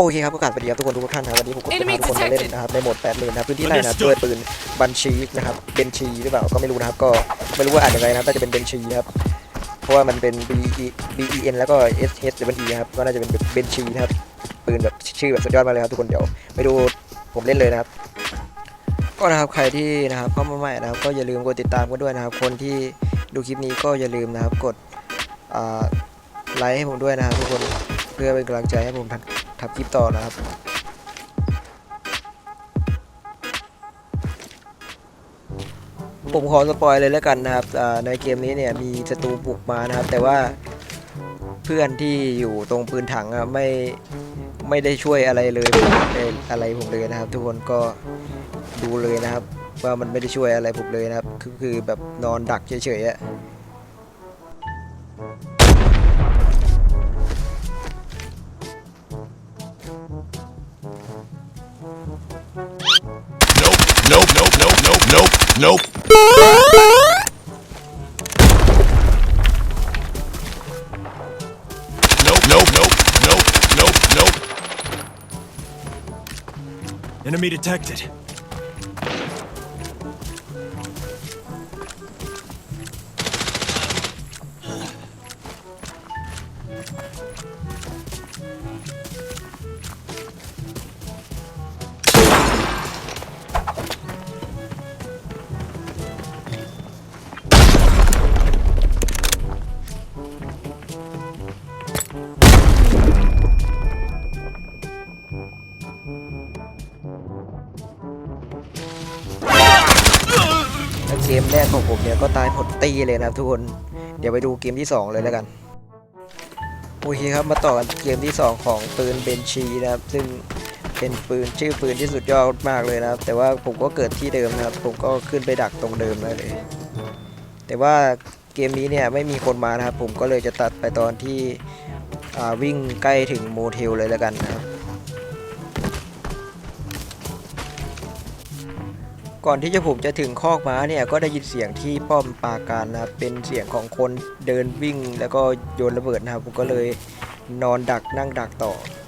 โอเคครับประกาศสวัสดีครับทุกคนทุกท่านนะครับวันนี้ผมก็จะพาทุกคนมาเล่นนะครับในโหมด8เลนนะครับพื้นที่ไล่นะครับด้วยปืนบัญชีนะครับเบนชีหรือเปล่าก็ไม่รู้นะครับก็ไม่รู้ว่าอ่านยังไงนะครับน่าจะเป็นเบนชีนะครับเพราะว่ามันเป็น B E B E N แล้วก็ S H W E นะครับก็น่าจะเป็นเบนชีนะครับปืนแบบชื่อแบบสุดยอดมากเลยครับทุกคนเดี๋ยวไปดูผมเล่นเลยนะครับก็นะครับใครที่นะครับเข้ามาใหม่นะครับก็อย่าลืมกดติดตามกันด้วยนะครับ คนที่ดูคลิปนี้ก็อย่าลืมนะครับกดอ่าไลค์ให้ผมด้วยนะครับทุกคนเพื่อเป็นกำลังใจให้ผมทำ ทำคลิปต่อนะครับผมขอสปอยเลยแล้วกันนะครับในเกมนี้เนี่ยมีศัตรูบุกมานะครับ แต่ว่าเพื่อนที่อยู่ตรงปืนถังอะไม่ไม่ได้ช่วยอะไรเลยเลยอะไรผมเลยนะครับ ทุกคนก็ดูเลยนะครับ ว่ามันไม่ได้ช่วยอะไรผมเลยนะครับ คือคือแบบนอนดักเฉยๆอะ nope, nope. Nope, nope, nope, nope, nope. Enemy detected. ตีเลยนะครับทุกคน เดี๋ยวไปดูเกมที่ 2 เลยแล้วกัน โอเคครับมาต่อกันเกมที่ 2 ของปืนเบนชีนะครับ ซึ่งเป็นปืนชื่อปืนที่สุดยอดมากเลยนะครับ แต่ว่าผมก็เกิดที่เดิมนะครับ ผมก็ขึ้นไปดักตรงเดิมเลย แต่ว่าเกมนี้เนี่ยไม่มีคนมานะครับ ผมก็เลยจะตัดไปตอนที่วิ่งใกล้ถึงโมเทลเลยแล้วกันนะครับ ก่อนที่จะผมจะถึงคอกม้าเนี่ยก็ได้ยินเสียงที่ป้อมปราการนะครับเป็นเสียงของคนเดินวิ่ง แล้วก็โยนระเบิดนะครับผมก็เลยนอนดักนั่งดักต่อขอ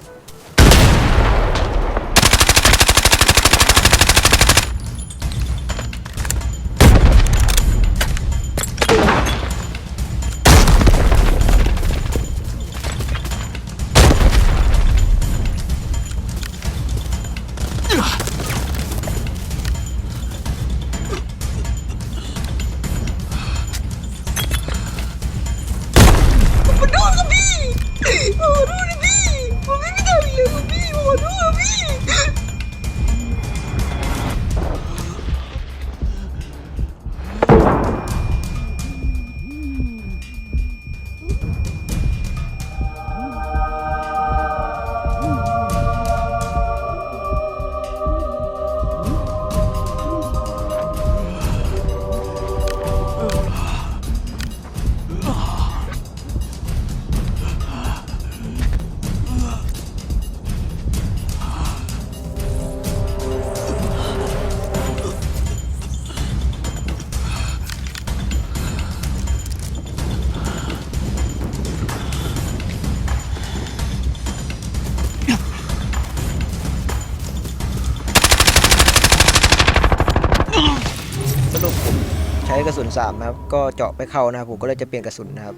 3นะครับก็เจาะไปเข้านะครับผมก็เลยจะเปลี่ยนกระสุนนะครับ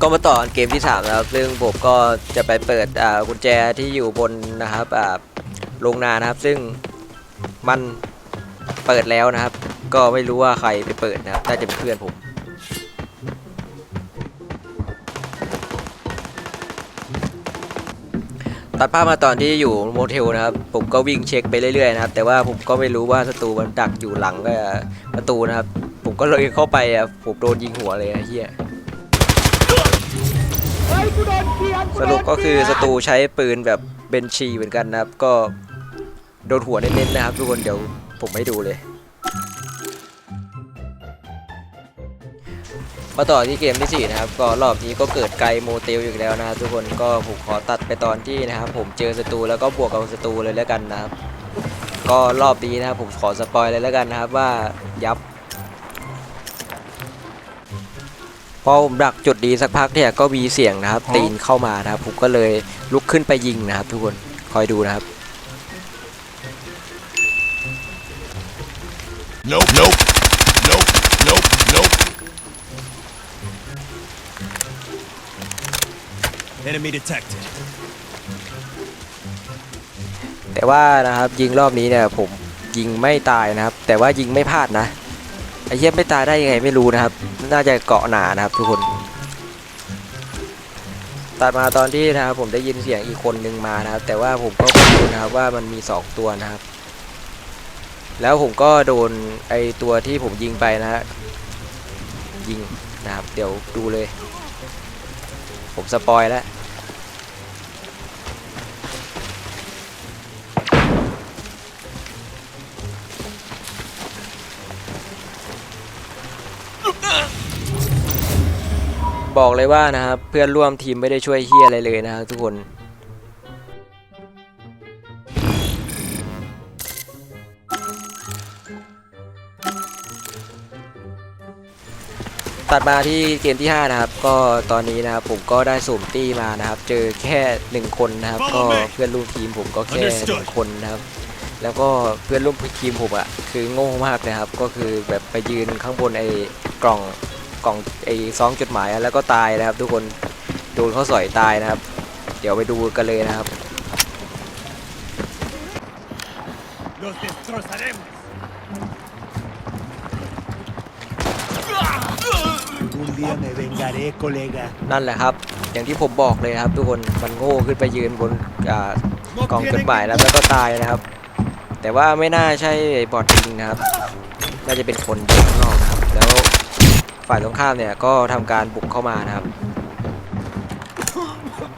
ก็มาต่อเกมที่3นะครับซึ่งผมก็จะไปเปิดอ่ากุญแจที่อยู่บนนะครับอ่าโรงนานะครับ ซึ่งมันเปิดแล้วนะครับ ก็ไม่รู้ว่าใครไปเปิดนะครับน่าจะเป็นเพื่อนผม ตัดภาพมาตอนที่อยู่โมเทลนะครับ ผมก็วิ่งเช็คไปเรื่อยๆนะครับ แต่ว่าผมก็ไม่รู้ว่าศัตรูมันดักอยู่หลังประตูนะครับ ผมก็เลยเข้าไปอะผมโดนยิงหัวเลยนะเฮียสรุปก็คือศัตรูใช้ปืนแบบเบนชีเหมือนกันนะครับ ก็โดนหัวเน้นๆนะครับ ทุกคนเดี๋ยวผมให้ดูเลย มาต่อที่เกมที่ 4 นะครับ ก็รอบนี้ก็เกิดไกลโมเตลอีกแล้วนะครับทุกคนก็ผมขอตัดไปตอนที่นะครับ ผมเจอศัตรูแล้วก็บวกกับศัตรูเลยแล้วกันนะครับ ก็รอบนี้นะครับผมขอสปอยเลยแล้วกันนะครับว่ายับพอผมดักจุดดีสักพักเนี่ยก็มีเสียงนะครับ ตีนเข้ามานะครับผมก็เลยลุกขึ้นไปยิงนะครับ ทุกคนคอยดูนะครับ Nope, nope, nope, Enemy detected. แต่ว่านะครับยิงรอบนี้เนี่ยผมยิงไม่ตายนะครับ แต่ว่ายิงไม่พลาดนะไอ้เหี้ยไม่ตายได้ยังไงไม่รู้นะครับ น่าจะเกาะหนานะครับ ทุกคน ตัดมาตอนที่นะครับ ผมได้ยินเสียงอีกคนนึงมานะครับ แต่ว่าผมก็ไม่รู้นะครับว่ามันมีสองตัวนะครับ แล้วผมก็โดนไอตัวที่ผมยิงไปนะฮะยิงนะครับ เดี๋ยวดูเลย ผมสปอยแล้ว บอกเลยว่านะครับ เพื่อนร่วมทีมไม่ได้ช่วยเฮียอะไรเลยนะครับทุกคน ตัดมาที่เกมที่ 5 นะครับ ก็ตอนนี้นะครับผมก็ได้สุ่มตี้มานะครับ เจอแค่หนึ่งคนนะครับ ก็เพื่อนร่วมทีมผมก็แค่หนึ่งคนนะครับ แล้วก็เพื่อนร่วมทีมผมอะคือโง่มากนะครับ ก็คือแบบไปยืนข้างบนไอ้กล่องกล่องไอ้ซองจดหมายอะแล้วก็ตายนะครับ ทุกคนโดนเขาสอยตายนะครับ เดี๋ยวไปดูกันเลยนะครับ Los destrozaremos. Un día me vengaré, colega. นั่นแหละครับ อย่างที่ผมบอกเลยนะครับ ทุกคนมันโง่ขึ้นไปยืนบนอ่ากล่องจดหมายแล้วแล้วก็ตายนะครับ แต่ว่าไม่น่าใช่บอทจริงนะครับ น่าจะเป็นคนอยู่ข้างนอกนะครับ แล้วฝ่ายตรงข้ามเนี่ยก็ทำการบุกเข้ามานะครับ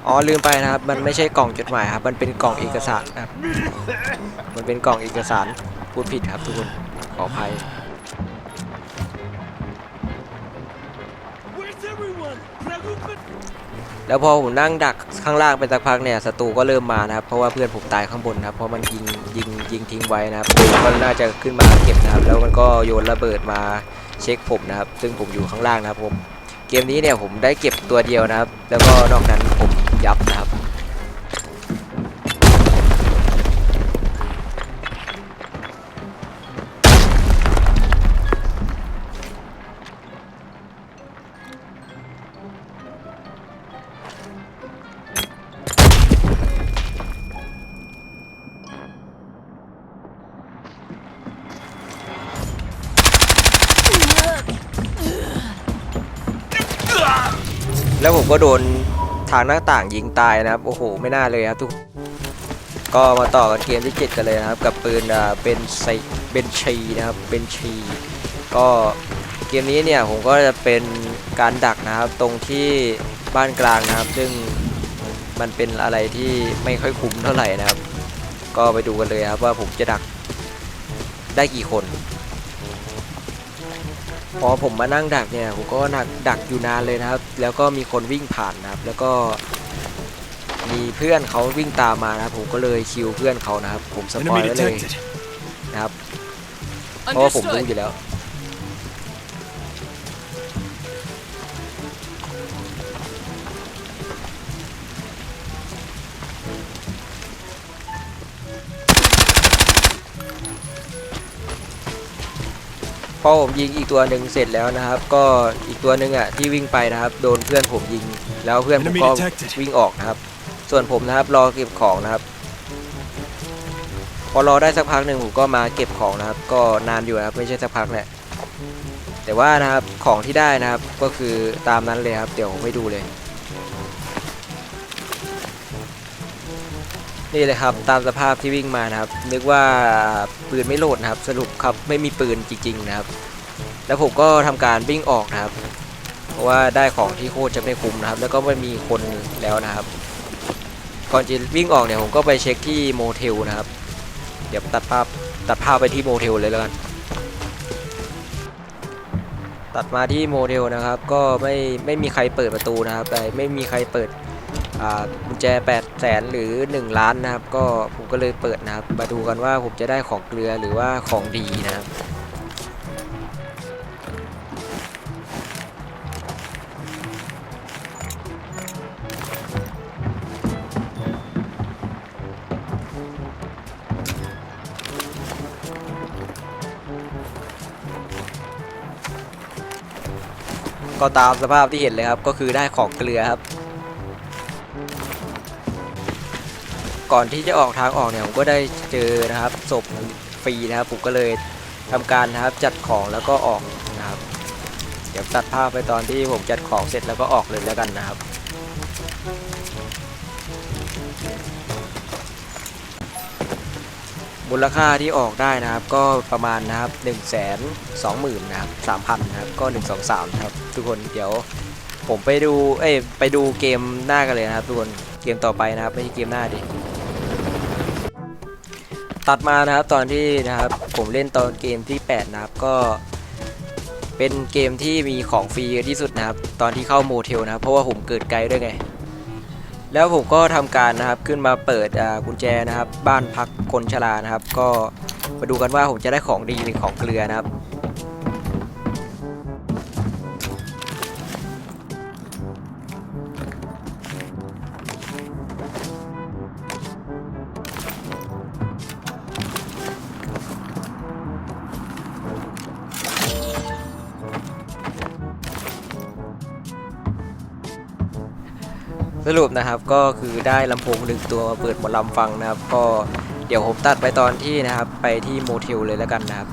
อ๋อลืมไปนะครับ มันไม่ใช่กล่องจดหมายครับ มันเป็นกล่องเอกสารนะครับ มันเป็นกล่องเอกสารพูดผิดครับทุกคนขออภัย แล้วพอผมนั่งดักข้างล่างไปสักพักเนี่ยศัตรูก็เริ่มมานะครับ เพราะว่าเพื่อนผมตายข้างบนนะครับเพราะมันยิงยิงยิงทิ้งไว้นะครับก็น่าจะขึ้นมาเก็บนะครับ แล้วมันก็โยนระเบิดมาเช็คผมนะครับ ซึ่งผมอยู่ข้างล่างนะครับผมเกมนี้เนี่ยผมได้เก็บตัวเดียวนะครับ แล้วก็นอกนั้นผมยับนะครับ แล้วผมก็โดนทางหน้าต่างยิงตายนะครับ โอ้โห ไม่น่าเลยครับทุก ก็มาต่อกันเกมที่7กันเลยนะครับ กับปืนเป็นไซเบนชีนะครับเบนชีก็เกมนี้เนี่ยผมก็จะเป็นการดักนะครับ ตรงที่บ้านกลางนะครับ ซึ่งมันเป็นอะไรที่ไม่ค่อยคุ้มเท่าไหร่นะครับ ก็ไปดูกันเลยครับว่าผมจะดักได้กี่คน พอผมมานั่งดักเนี่ยผมก็ดักดักอยู่นานเลยนะครับ แล้วก็มีคนวิ่งผ่านนะครับ แล้วก็มีเพื่อนเขาวิ่งตามมานะครับ ผมก็เลยคิวเพื่อนเขานะครับ ผมสปอยไว้เลยนะครับเพราะว่าผมรู้อยู่แล้ว พอผมยิงอีกตัวหนึ่งเสร็จแล้วนะครับ ก็อีกตัวหนึ่งอะที่วิ่งไปนะครับ โดนเพื่อนผมยิง แล้วเพื่อนผมก็ Enemy detected วิ่งออกนะครับ ส่วนผมนะครับรอเก็บของนะครับ พอรอได้สักพักหนึ่งผมก็มาเก็บของนะครับ ก็นานอยู่นะครับไม่ใช่สักพักแหละแต่ว่านะครับของที่ได้นะครับก็คือตามนั้นเลยครับ เดี๋ยวผมไปดูเลย นี่เลยครับตามสภาพที่วิ่งมานะครับ นึกว่าปืนไม่โหลดนะครับ สรุปครับไม่มีปืนจริง ๆ นะครับ แล้วผมก็ทำการวิ่งออกนะครับ เพราะว่าได้ของที่โคตรจะไม่คุ้มนะครับ แล้วก็ไม่มีคนแล้วนะครับ ก่อนจะวิ่งออกเนี่ยผมก็ไปเช็คที่โมเทลนะครับ เดี๋ยวตัดภาพตัดภาพไปที่โมเทลเลยแล้วกันตัดมาที่โมเทลนะครับ ก็ไม่ไม่มีใครเปิดประตูนะครับแต่ไม่มีใครเปิด กุญแจ8แสนหรือ 1 ล้านนะครับ ก็ผมก็เลยเปิดนะครับ มาดูกันว่าผมจะได้ของเกลือหรือว่าของดีนะครับก็ตามสภาพที่เห็นเลยครับ ก็คือได้ของเกลือครับ ก่อนที่จะออกทางออกเนี่ยผมก็ได้เจอนะครับศพฟรีนะครับผมก็เลยทำการนะครับจัดของแล้วก็ออกนะครับ เดี๋ยวตัดภาพไปตอนที่ผมจัดของเสร็จแล้วก็ออกเลยแล้วกันนะครับมูลค่าที่ออกได้นะครับ ก็ประมาณนะครับ1นึ่งแสนสองหมื่นนะครับสามพันนะครับก็ 1 2 3นะครับ ทุกคนเดี๋ยวผมไปดูเอ้ยไปดูเกมหน้ากันเลยนะครับทุกคนเกมต่อไปนะครับ ไม่ใช่เกมหน้าดิ ตัดมานะครับตอนที่นะครับผมเล่นตอนเกมที่ 8 นะครับก็เป็นเกมที่มีของฟรีเยอะที่สุดนะครับ ตอนที่เข้าโมเทลนะครับ เพราะว่าผมเกิดไกลด้วยไง แล้วผมก็ทำการนะครับขึ้นมาเปิดอ่ากุญแจนะครับ บ้านพักคนชรานะครับ ก็มาดูกันว่าผมจะได้ของดีหรือของเกลือนะครับ รุปนะครับก็คือได้ลำโพงหนึ่งตัวมาเปิดหมดลำฟังนะครับ ก็เดี๋ยวผมตัดไปตอนที่นะครับ ไปที่โมเทลเลยแล้วกันนะครับ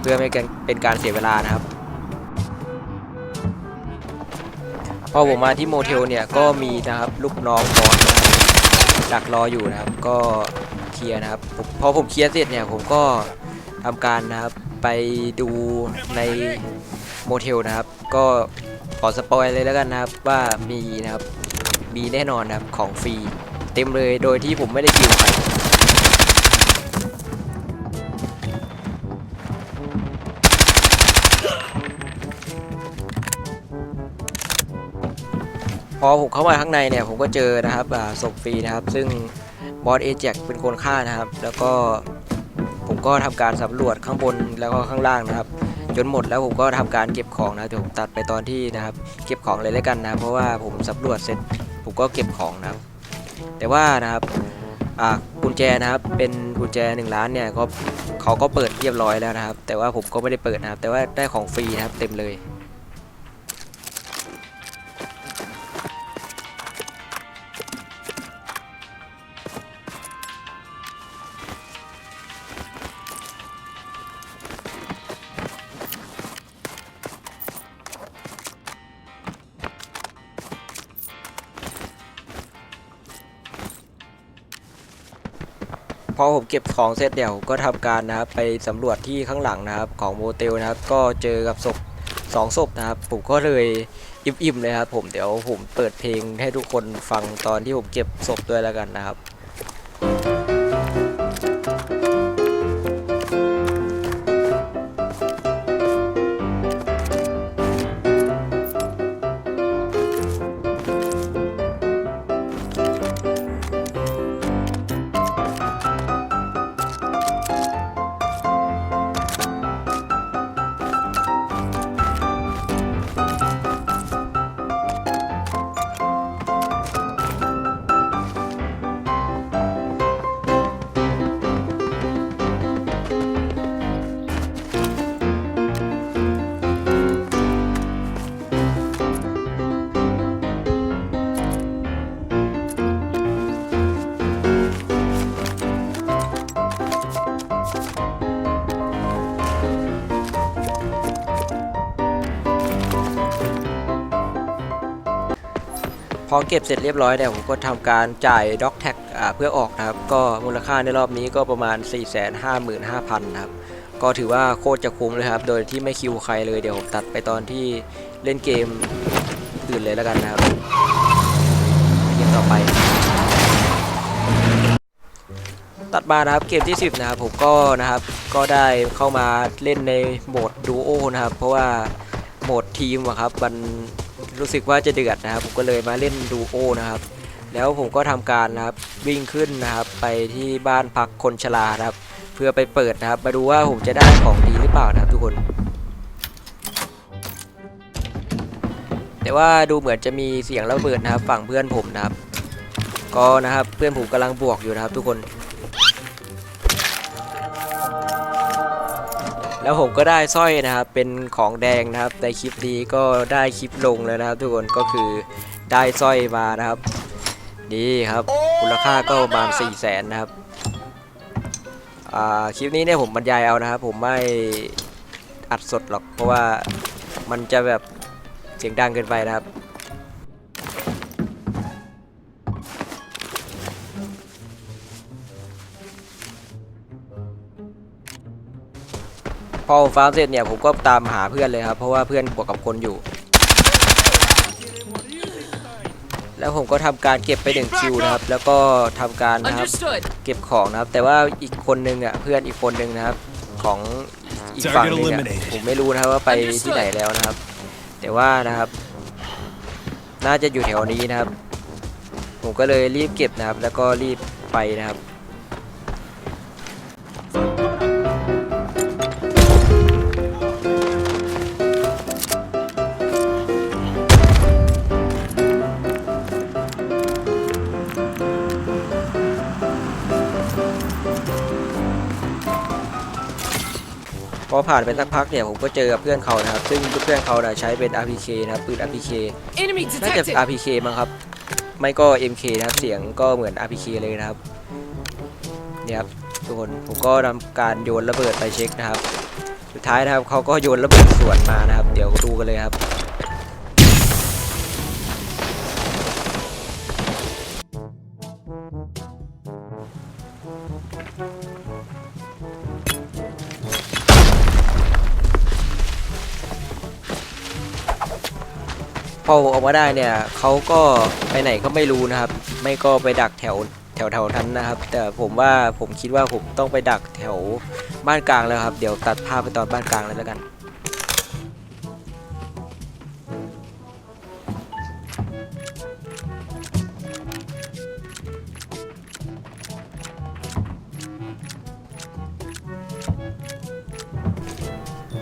เพื่อไม่เป็นการเสียเวลานะครับ พอผมมาที่โมเทลเนี่ยก็มีนะครับลูกน้องบอสนะครับดักรออยู่นะครับ ก็เคลียร์นะครับพอผมเคลียร์เสร็จเนี่ยผมก็ทำการนะครับไปดูในโมเทลนะครับ ก็ขอสปอยเลยแล้วกันนะครับว่ามีนะครับ มีแน่นอนครับของฟรีเต็มเลยโดยที่ผมไม่ได้คิวใครพอผมเข้ามาข้างในเนี่ยผมก็เจอนะครับศพฟรีนะครับ ซึ่งบอสเอเจกเป็นคนฆ่านะครับ แล้วก็ผมก็ทำการสำรวจข้างบนแล้วก็ข้างล่างนะครับ จนหมดแล้วผมก็ทำการเก็บของนะเดี๋ยวผมตัดไปตอนที่นะครับ เก็บของเลยแล้วกันนะ เพราะว่าผมสำรวจเสร็จ ผมก็เก็บของนะครับ แต่ว่านะครับอ่ากุญแจนะครับเป็นกุญแจหนึ่งล้านเนี่ยก็เขาก็เปิดเรียบร้อยแล้วนะครับ แต่ว่าผมก็ไม่ได้เปิดนะครับ แต่ว่าได้ของฟรีนะครับเต็มเลย พอผมเก็บของเสร็จเดี๋ยวก็ทำการนะครับไปสำรวจที่ข้างหลังนะครับ ของโมเตลนะครับ ก็เจอกับศพสองศพนะครับ ผมก็เลยอิ่มๆเลยครับผมเดี๋ยวผมเปิดเพลงให้ทุกคนฟังตอนที่ผมเก็บศพด้วยแล้วกันนะครับ อเก็บเสร็จเรียบร้อยเนี่ยผมก็ทำการจ่ายด็อกแท็กเพื่อออกนะครับ ก็มูลค่าในรอบนี้ก็ประมาณ 455,000นะครับ ก็ถือว่าโคตรจะคุ้มเลยครับ โดยที่ไม่คิวใครเลยเดี๋ยวผมตัดไปตอนที่เล่นเกมอื่นเลยแล้วกันนะครับเกมต่อไป ตัดมานะครับเกมที่ 10 นะครับผมก็นะครับก็ได้เข้ามาเล่นในโหมดดูโอนะครับ เพราะว่าโหมดทีมอะครับมัน รู้สึกว่าจะเดือดนะครับ ผมก็เลยมาเล่นดูโอนะครับ แล้วผมก็ทำการนะครับวิ่งขึ้นนะครับไปที่บ้านพักคนชรานะครับ เพื่อไปเปิดนะครับ มาดูว่าผมจะได้ของดีหรือเปล่านะครับทุกคน แต่ว่าดูเหมือนจะมีเสียงระเบิดนะครับ ฝั่งเพื่อนผมนะครับ ก็นะครับเพื่อนผมกำลังบวกอยู่นะครับ ทุกคน แล้วผมก็ได้สร้อยนะครับเป็นของแดงนะครับในคลิปนี้ก็ได้คลิปลงแล้วนะครับ ทุกคนก็คือได้สร้อยมานะครับนี่ครับมูลค่าก็ประมาณ4 0 0แสนนะครับคลิปนี้เนี่ยผมบรรยายเอานะครับ ผมไม่อัดสดหรอกเพราะว่ามันจะแบบเสียงดังเกินไปนะครับ พอผมฟาร์มเสร็จเนี่ยผมก็ตามหาเพื่อนเลยครับเพราะว่าเพื่อนบวกกับคนอยู่ แล้วผมก็ทำการเก็บไปหนึ่งคิวนะครับ แล้วก็ทำการนะครับ Understood. เก็บของนะครับ แต่ว่าอีกคนนึงอะเพื่อนอีกคนนึงนะครับ ของอีกฝั่งหนึงอะ Target eliminated ผมไม่รู้นะครับว่าไปที่ไหนแล้วนะครับ แต่ว่านะครับ น่าจะอยู่แถวนี้นะครับ ผมก็เลยรีบเก็บนะครับ แล้วก็รีบไปนะครับ อผ่านไปสักพักเนี่ยผมก็เจอกับเพื่อนเขานะครับ ซึ่งเพื่อนเขาน่ะใช้เป็น RPK นะครับปืน RPK Enemy น่าจะ detected. RPK มั้งครับ ไม่ก็ MK นะครับเสียงก็เหมือน RPK เลยนะครับเนี่ยครับทุกคนผมก็ทำการโยนระเบิดไปเช็คนะครับ สุดท้ายนะครับเขาก็โยนระเบิดสวนมานะครับ เดี๋ยวดูกันเลยครับ พอผมออกมาได้เนี่ยเขาก็ไปไหนก็ไม่รู้นะครับ ไม่ก็ไปดักแถวแถวแถวนั้นนะครับ แต่ผมว่าผมคิดว่าผมต้องไปดักแถวบ้านกลางแล้วครับ เดี๋ยวตัดภาพไปตอนบ้านกลางเลยแล้วกัน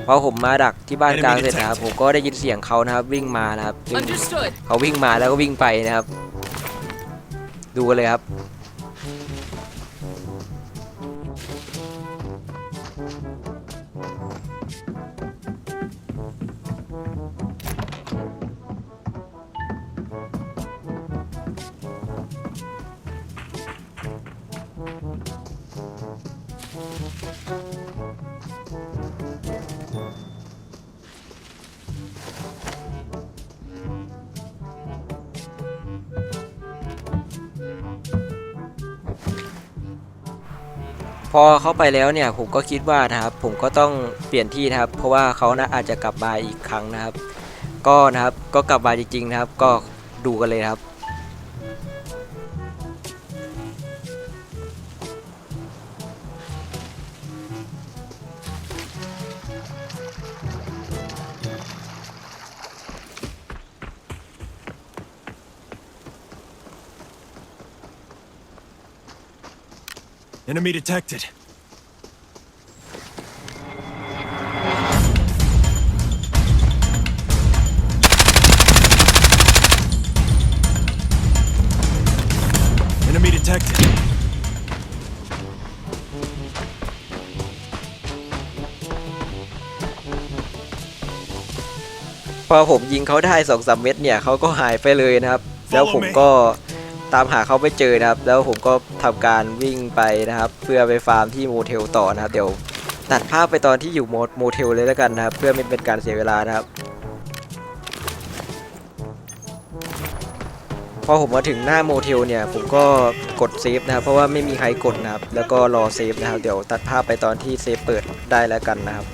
พอผมมาดักที่บ้านกลางเสร็จนะครับผมก็ได้ยินเสียงเขานะครับ วิ่งมานะครับซึ่ง Understood. เขาวิ่งมาแล้วก็วิ่งไปนะครับ ดูกันเลยครับ พอเขาไปแล้วเนี่ยผมก็คิดว่านะครับผมก็ต้องเปลี่ยนที่นะครับ เพราะว่าเขานะอาจจะกลับมาอีกครั้งนะครับ ก็นะครับก็กลับมาจริงๆนะครับ ก็ดูกันเลยครับ Enemy detected. Enemy detected. พอผมยิงเขาได้สองสามเม็ดเนี่ยเขาก็หายไปเลยนะครับ แล้วผมก็ ตามหาเขาไม่เจอนะครับ แล้วผมก็ทำการวิ่งไปนะครับ เพื่อไปฟาร์มที่โมเทลต่อนะครับ เดี๋ยวตัดภาพไปตอนที่อยู่โมโมเทลเลยแล้วกันนะครับ เพื่อไม่เป็นการเสียเวลานะครับพอผมมาถึงหน้าโมเทลเนี่ยผมก็กดเซฟนะครับเพราะว่าไม่มีใครกดนะครับ แล้วก็รอเซฟนะครับ เดี๋ยวตัดภาพไปตอนที่เซฟเปิดได้แล้วกันนะครับ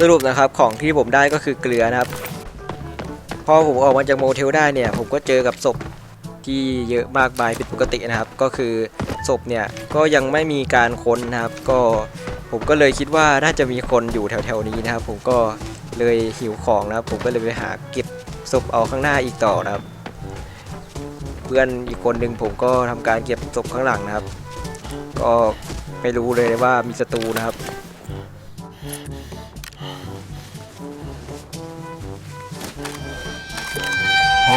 สรุปนะครับของที่ผมได้ก็คือเกลือนะครับ พอผมออกมาจากโมเทลได้เนี่ย ผมก็เจอกับศพที่เยอะมากมายผิดปกตินะครับ ก็คือศพเนี่ยก็ยังไม่มีการค้นนะครับ ก็ผมก็เลยคิดว่าน่าจะมีคนอยู่แถวๆนี้นะครับ ผมก็เลยหิวของนะครับ ผมก็เลยไปหาเก็บศพเอาข้างหน้าอีกต่อนะครับ เพื่อนอีกคนหนึ่งผมก็ทำการเก็บศพข้างหลังนะครับ ก็ไม่รู้เลยว่ามีศัตรูนะครับ ผ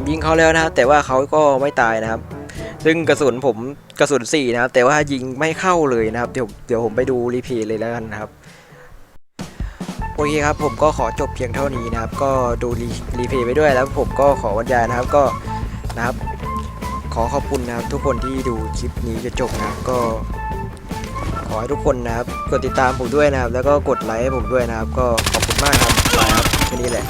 มยิงเขาแล้วนะครับแต่ว่าเขาก็ไม่ตายนะครับ ซึ่งกระสุนผมกระสุนสี่นะครับ แต่ว่ายิงไม่เข้าเลยนะครับ เดี๋ยวเดี๋ยวผมไปดูรีเพย์เลยแล้วกันนะครับโอเคครับผมก็ขอจบเพียงเท่านี้นะครับ ก็ดูรีเพย์ไปด้วยแล้วผมก็ขอวันยายนะครับก็นะครับ ขอขอบคุณนะครับทุกคนที่ดูคลิปนี้จะจบนะครับก็ ขอให้ทุกคนนะครับ กดติดตามผมด้วยนะครับ แล้วก็กดไลค์ให้ผมด้วยนะครับ ก็ขอบคุณมากครับบายครับแค่นี้แหละ